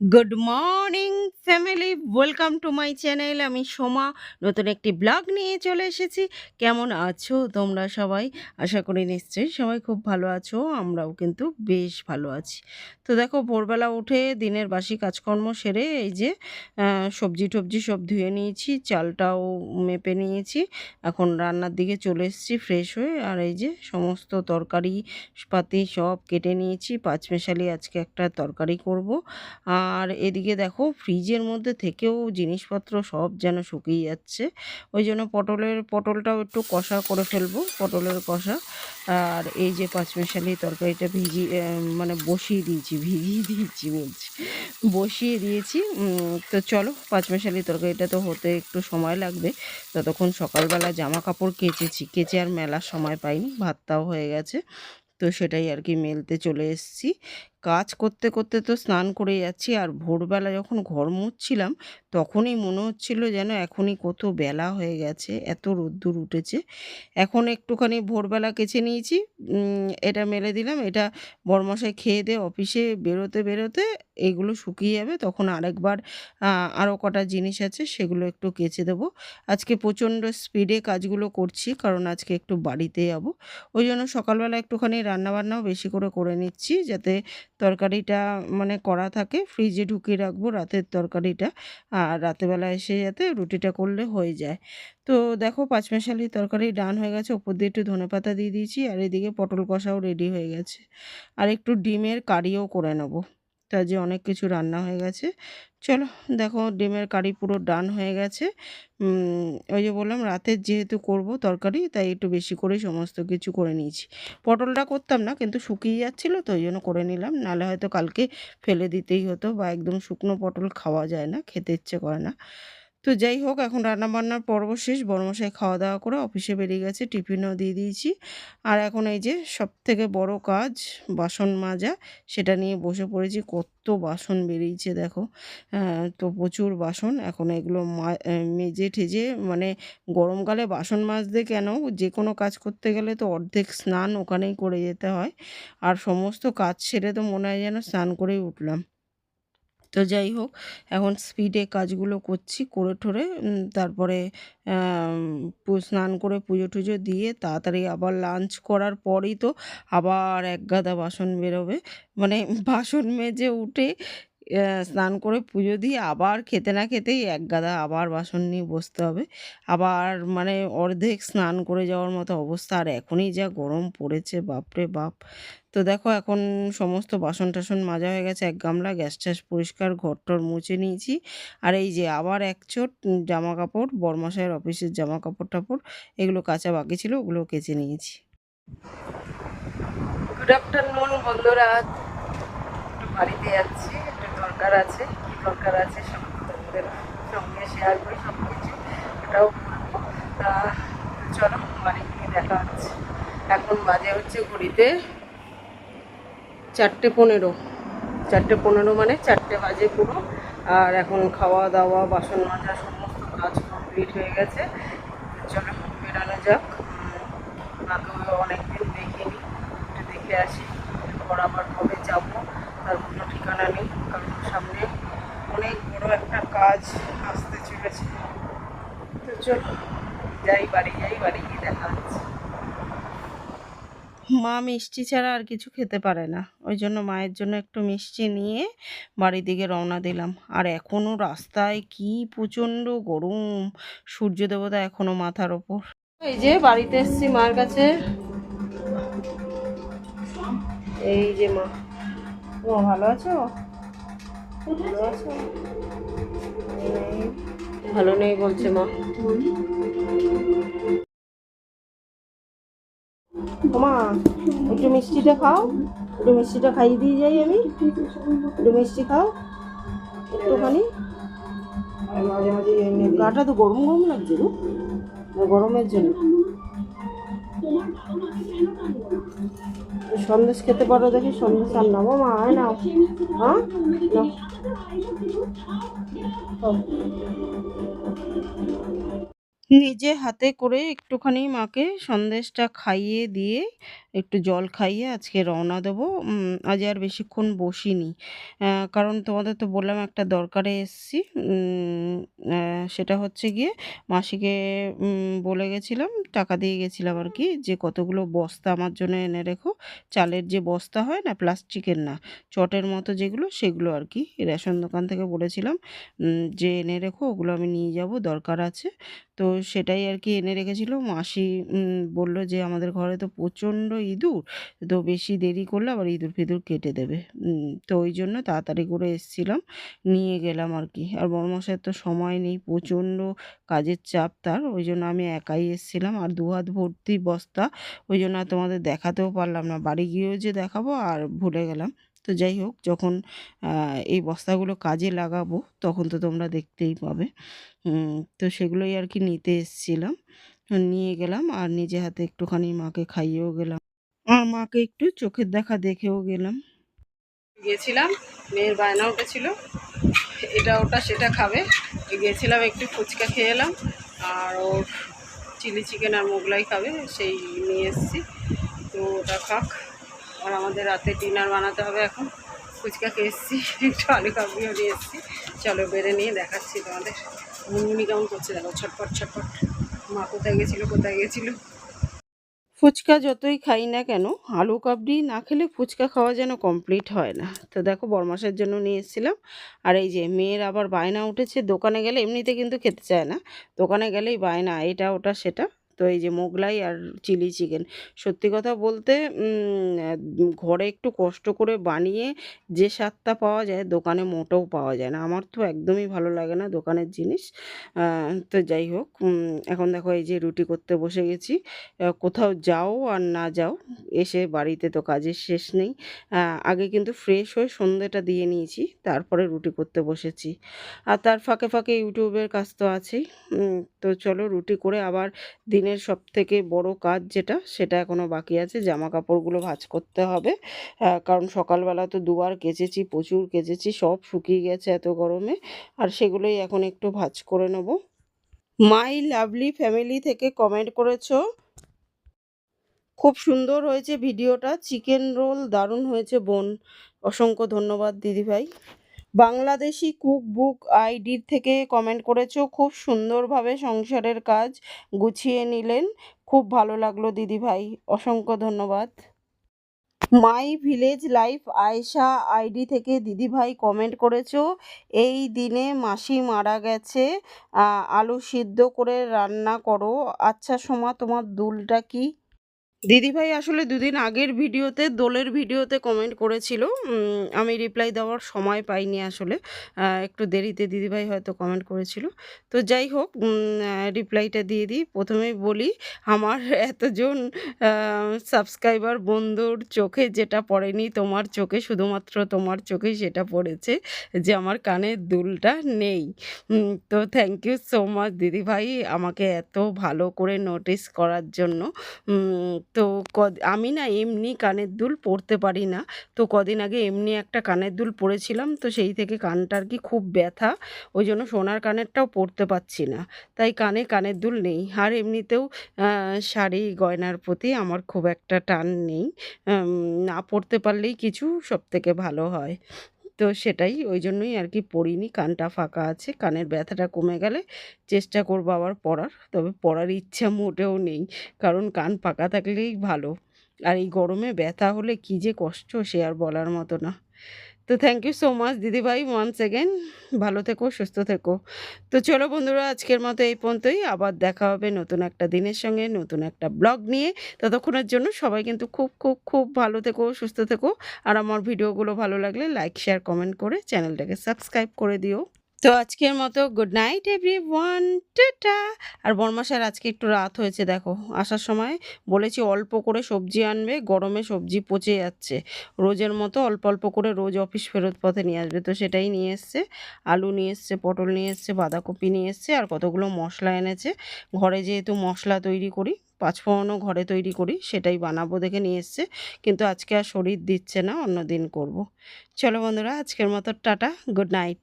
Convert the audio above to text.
Good morning family welcome to my channel আমি সোমা, নতুন একটি ব্লগ নিয়ে চলে এসেছি। কেমন আছো তোমরা সবাই? আশা করি নিশ্চয়ই সবাই খুব ভালো আছো, আমরাও কিন্তু বেশ ভালো আছি। তো দেখো, ভোরবেলা উঠে দিনের বাসি কাজকর্ম সেরে এই যে সবজি টবজি সব ধুয়ে নিয়েছি, চালটাও মেপে নিয়েছি। এখন রান্নার দিকে চলে এসেছি ফ্রেশ হয়ে। আর এই যে, সমস্ত তরকারি পাতি সব কেটে নিয়েছি। পাঁচমেশালি আজকে একটা তরকারি করব। আর এদিকে দেখো ফ্রিজের মধ্যে থেকেও জিনিসপত্র সব যেন শুকিয়ে যাচ্ছে। ওই জন্য পটলের, পটলটাও একটু কষা করে ফেলব, পটলের কষা। আর এই যে পাঁচমিশালি তরকারিটা ভিজি মানে বসিয়ে দিয়েছি, ভিজিয়ে দিয়েছি বলছি। বসিয়ে দিয়েছি তো চলো পাঁচমিশালি তরকারিটা তো হতে একটু সময় লাগবে। ততক্ষণ সকালবেলা জামা কাপড় কেচেছি, কেচে আর মেলার সময় পাইনি, ভাতটাও হয়ে গেছে। তো সেটাই আর কি মেলতে চলে এসেছি। কাজ করতে করতে তো স্নান করে যাচ্ছি। আর ভোরবেলা যখন ঘর মুছছিলাম, তখনই মনে হচ্ছিল যেন এখনই কত বেলা হয়ে গেছে, এত রোদ্দুর উঠেছে। এখন একটুখানি ভোরবেলা কেচে নিয়েছি এটা মেলে দিলাম, এটা বরমশাই খেয়ে দিয়ে অফিসে বেরোতে বেরোতে এগুলো শুকিয়ে যাবে, তখন আরেকবার আরও কটা জিনিস আছে, সেগুলো একটু কেচে দেবো। আজকে প্রচণ্ড স্পিডে কাজগুলো করছি, কারণ আজকে একটু বাড়িতে যাব। ওই জন্য সকালবেলা একটুখানি রান্নাবান্নাও বেশি করে করে নিচ্ছি, যাতে তরকারিটা মানে করা থাকে। ফ্রিজে ঢুকিয়ে রাখব রাতের তরকারিটা। আর রাতেবেলা এসে যাতে রুটিটা করলে হয়ে যায়। তো দেখো পাঁচমেশালি তরকারি ডান হয়ে গেছে, ওপর দিয়ে একটু ধনে পাতা দিয়ে দিয়েছি, আর এদিকে পটল কষাও রেডি হয়ে গেছে। আর একটু ডিমের কারিও করে নেব। তা যে অনেক কিছু রান্না হয়ে গেছে। চলো দেখো ডিমের কারি পুরো ডান হয়ে গেছে। ওই যে বললাম রাতের যেহেতু করব তরকারি, তাই একটু বেশি করে সমস্ত কিছু করে নিয়েছি। পটলটা করতাম না, কিন্তু শুকিয়ে যাচ্ছিল, তো ওই জন্য করে নিলাম। নালে হয়তো কালকে ফেলে দিতেই হতো বা একদম শুকনো পটল খাওয়া যায় না, খেতে ইচ্ছে করে না। তো যাই হোক, এখন রান্নাবান্নার পর্ব শেষ। বড়মশাই খাওয়া দাওয়া করে অফিসে বেরিয়ে গেছে, টিফিনও দিয়ে দিয়েছি। আর এখন এই যে সব থেকে বড় কাজ, বাসন মাজা, সেটা নিয়ে বসে পড়েছি। কত বাসন বেরিয়েছে দেখো। তো প্রচুর বাসন। এখন এগুলো মেজে ঠেজে মানে গরমকালে বাসন মাজতে কেন? যে কোনো কাজ করতে গেলে তো অর্ধেক স্নান ওখানেই করে যেতে হয়। আর সমস্ত কাজ সেরে তো মনে হয় যেন স্নান করেই উঠলাম। তো যাই হোক, এখন স্পিডে কাজগুলো করছি, করে ঠোরে তারপরে স্নান করে পুজো টুজো দিয়ে তাড়াতাড়ি আবার লাঞ্চ করার পরেই তো আবার এক গাদা বাসন বেরোবে। মানে বাসন মেজে উঠে স্নান করে পুজো দিয়ে আবার খেতে না খেতেই এক গাদা আবার বাসন নিয়ে বসতে হবে। আবার মানে অর্ধেক স্নান করে যাওয়ার মতো অবস্থা। আর এখনই যা গরম পড়েছে, বাপরে বাপ। তো দেখো এখন সমস্ত বাসন টাসন মাজা হয়ে গেছে, এক গামলা গ্যাস ট্যাস পরিষ্কার টর মুছে নিয়েছি। আর এই যে আবার এক চোট জামা কাপড় বরমাসায়ের অফিসের জামা কাপড় টাপড়, এগুলো কাঁচা বাকি ছিল, ওগুলো কেচে নিয়েছি। গুড আফটারনুন বন্ধুরা। একটু বাড়িতে যাচ্ছি দরকার আছে, কি দরকার আছে সব তোমাদের সঙ্গে শেয়ার করি সব কিছু ওটাও বলব তা চলো গিয়ে দেখা হচ্ছে। এখন বাজে হচ্ছে ঘড়িতে চারটে পনেরো। চারটে পনেরো মানে চারটে বাজে পুরো। আর এখন খাওয়া দাওয়া, বাসন মাজা, সমস্ত কাজ কমপ্লিট হয়ে গেছে। চলো বেরানো যাক। মাকেও অনেকদিন দেখিনি, একটু দেখে আসি এরপর আবার কবে যাব। তার কোনো ঠিকানা নেই, কারণ সামনে অনেক বড় একটা কাজ আসতে চলেছে। তো চলো, যাই বাড়ি যাই বাড়ি গিয়ে দেখা হচ্ছে। মা মিষ্টি ছাড়া আর কিছু খেতে পারে না। ওই জন্য মায়ের জন্য একটু মিষ্টি নিয়ে বাড়ির দিকে রওনা দিলাম। আর এখনও রাস্তায় কি প্রচণ্ড গরম! সূর্য দেবতা এখনও মাথার ওপর। এই যে বাড়িতে এসছি মার কাছে। এই যে মা। ও ভালো আছো? ভালো আছো? নেই। ভালো নেই বলছে মা। মা একটু মিষ্টিটা খাও। একটু মিষ্টিটা খাইয়ে দিয়ে যাই আমি। একটু মিষ্টি খাও। একটুখানি। মাঝে মাঝে গাটা তো গরম গরম লাগছে গরমের জন্য। সন্দেশ খেতে পারো দেখি সন্দেশ আর নাও। মা আয় নাও। হ্যাঁ? নাও। নিজে হাতে করে একটুখানি মাকে সন্দেশটা খাইয়ে দিয়ে একটু জল খাইয়ে আজকে রওনা দেবো। আজ আর বেশিক্ষণ বসিনি। কারণ তোমাদের তো বললাম একটা দরকারে এসছি। সেটা হচ্ছে গিয়ে মাসিকে বলে গেছিলাম, টাকা দিয়ে গেছিলাম আর কি, যে কতগুলো বস্তা আমার জন্য এনে রেখো। চালের যে বস্তা হয় না, প্লাস্টিকের না, চটের মতো যেগুলো, সেগুলো আর কি। রেশন দোকান থেকে বলেছিলাম যে এনে রেখো, ওগুলো আমি নিয়ে যাব, দরকার আছে। তো সেটাই আর কি এনে রেখেছিল। মাসি বলল যে আমাদের ঘরে তো প্রচণ্ড ইঁদুর, তো বেশি দেরি করলে আবার ইঁদুর ফিঁদুর কেটে দেবে। তো ওই জন্য তাড়াতাড়ি করে এসছিলাম, নিয়ে গেলাম আর কি। আর বড়মশাইয়ের তো সময় নেই, প্রচণ্ড কাজের চাপ তার, ওই জন্য আমি একাই এসছিলাম। আর দু হাত ভর্তি বস্তা, ওই জন্য তোমাদের দেখাতেও পারলাম না। বাড়ি গিয়েও যে দেখাবো আর ভুলে গেলাম। তো যাই হোক, যখন এই বস্তাগুলো কাজে লাগাবো, তখন তো তোমরা দেখতেই পাবে। তো সেগুলোই আর কি নিতে এসছিলাম। নিয়ে গেলাম আর নিজে হাতে একটুখানি মাকে খাইয়েও গেলাম। আর মাকে একটু চোখের দেখা দেখেও গেলাম। গিয়েছিলাম, মেয়ের বায়না উঠেছিল। এটা ওটা সেটা খাবে। গিয়েছিলাম একটু ফুচকা খেয়ে এলাম। আর ওর চিলি চিকেন আর মোগলাই খাবে, সেই নিয়ে এসেছি। তো ওটা খাক। আর আমাদের রাতে ডিনার বানাতে হবে এখন। ফুচকা এসেছি, একটু আলু কাবলিও নিয়ে এসেছি। চলো বেড়ে নিয়ে দেখাচ্ছি তোমাদের। মুনমুনি কেমন করছে দেখো? ছটপট ছটপট। মা কোথায় গেছিল কোথায় গেছিল? ফুচকা যতই খাই না কেন, আলু কাবড়ি না খেলে ফুচকা খাওয়া যেন কমপ্লিট হয় না। তো দেখো, বরমাসের জন্য নিয়ে এসেছিলাম। আর এই যে মেয়ের আবার বায়না উঠেছে, দোকানে গেলে এমনিতে কিন্তু খেতে চায় না। দোকানে গেলেই বায়না, এটা, ওটা, সেটা। তো এই যে মোগলাই আর চিলি চিকেন। সত্যি কথা বলতে ঘরে একটু কষ্ট করে বানিয়ে যে স্বাদটা পাওয়া যায়, দোকানে মোটেও পাওয়া যায় না। আমার তো একদমই ভালো লাগে না দোকানের জিনিস। তো যাই হোক এখন দেখো এই যে রুটি করতে বসে গেছি। কোথাও যাও আর না যাও, এসে বাড়িতে তো কাজের শেষ নেই। আগে কিন্তু ফ্রেশ হয়ে সন্ধেটা দিয়ে নিয়েছি, তারপরে রুটি করতে বসেছি। আর তার ফাঁকে ফাঁকে ইউটিউবের কাজ তো আছেই। তো চলো রুটি করে আবার দিনের সব থেকে বড় কাজ যেটা, সেটা এখনও বাকি আছে জামা কাপড়গুলো ভাঁজ করতে হবে। কারণ সকালবেলা তো দুবার কেচেছি, প্রচুর কেচেছি, সব শুকিয়ে গেছে এত গরমে, আর সেগুলোই এখন একটু ভাঁজ করে নেব। মাই লাভলি ফ্যামিলি থেকে কমেন্ট করেছ, খুব সুন্দর হয়েছে ভিডিওটা, চিকেন রোল দারুণ হয়েছে বোন। অসংখ্য ধন্যবাদ দিদিভাই। বাংলাদেশি কুক বুক আইডির থেকে কমেন্ট করেছ। খুব সুন্দরভাবে সংসারের কাজ গুছিয়ে নিলেন। খুব ভালো লাগল দিদিভাই অসংখ্য ধন্যবাদ। My village life Ayesha ID থেকে দিদিভাই কমেন্ট করেছ। এই দিনে মাসি মারা গেছে। আলু সিদ্ধ করে রান্না করো। আচ্ছা সোমা, তোমার দুলটা কি? দিদিভাই আসলে দুদিন আগের ভিডিওতে, দোলের ভিডিওতে কমেন্ট করেছিল। আমি রিপ্লাই দেওয়ার সময় পাইনি আসলে। একটু দেরিতে দিদিভাই হয়তো কমেন্ট করেছিল। তো যাই হোক রিপ্লাইটা দিয়ে দিই। প্রথমেই বলি, আমার এতজন সাবস্ক্রাইবার বন্ধুর চোখে যেটা পড়েনি, তোমার চোখে শুধুমাত্র তোমার চোখেই সেটা পড়েছে, যে আমার কানের দুলটা নেই। তো থ্যাংক ইউ সো মাচ দিদিভাই আমাকে এত ভালো করে নোটিস করার জন্য। তো আমি না এমনি কানের দুল পরতে পারি না। তো কদিন আগে এমনি একটা কানের দুল পরেছিলাম, তো সেই থেকে কানটা কি খুব ব্যথা, ওই জন্য সোনার কানেরটাও পরতে পারছি না। তাই কানে কানের দুল নেই। আর এমনিতেও শাড়ি, গয়নার প্রতি আমার খুব একটা টান নেই। না পরতে পারলেই কিছু সব থেকে ভালো হয়। তো সেটাই ওই জন্যই আর কি পড়িনি। কানটা ফাঁকা আছে, কানের ব্যথাটা কমে গেলে চেষ্টা করব আবার পড়ার, তবে পড়ার ইচ্ছা মোটেও নেই, কারণ কান ফাঁকা থাকলেই ভালো। আর এই গরমে ব্যথা হলে কী যে কষ্ট সে আর বলার মতো না। তো থ্যাংক ইউ সো মাচ দিদিভাই ওয়ান্স এগেন ভালো থেকো, সুস্থ থেকো। তো চলো বন্ধুরা, আজকের মতো এই পর্যন্তই। আবার দেখা হবে নতুন একটা দিনের সঙ্গে, নতুন একটা ব্লগ নিয়ে। ততক্ষণের জন্য সবাই কিন্তু খুব খুব খুব ভালো থেকো, সুস্থ থেকো। আর আমার ভিডিওগুলো ভালো লাগলে লাইক শেয়ার কমেন্ট করে চ্যানেলটাকে সাবস্ক্রাইব করে দিও। তো আজকের মতো good night everyone tata আর বর্মাসার আজকে একটু রাত হয়েছে, দেখো। আসার সময় বলেছি অল্প করে সবজি আনবে, গরমে সবজি পচে যাচ্ছে। রোজের মতো অল্প অল্প করে রোজ অফিস ফেরত পথে নিয়ে আসবে। তো সেটাই নিয়ে এসছে। আলু নিয়ে এসছে, পটল নিয়ে এসছে, বাঁধাকপি নিয়ে এসছে, আর কতগুলো মশলা এনেছে। ঘরে যেহেতু মশলা তৈরি করি পাঁচফোড়নও ঘরে তৈরি করি, সেটাই বানাবো দেখে নিয়ে এসছে। কিন্তু আজকে আর শরীর দিচ্ছে না অন্য দিন করব। চলো বন্ধুরা, আজকের মতো টাটা গুড নাইট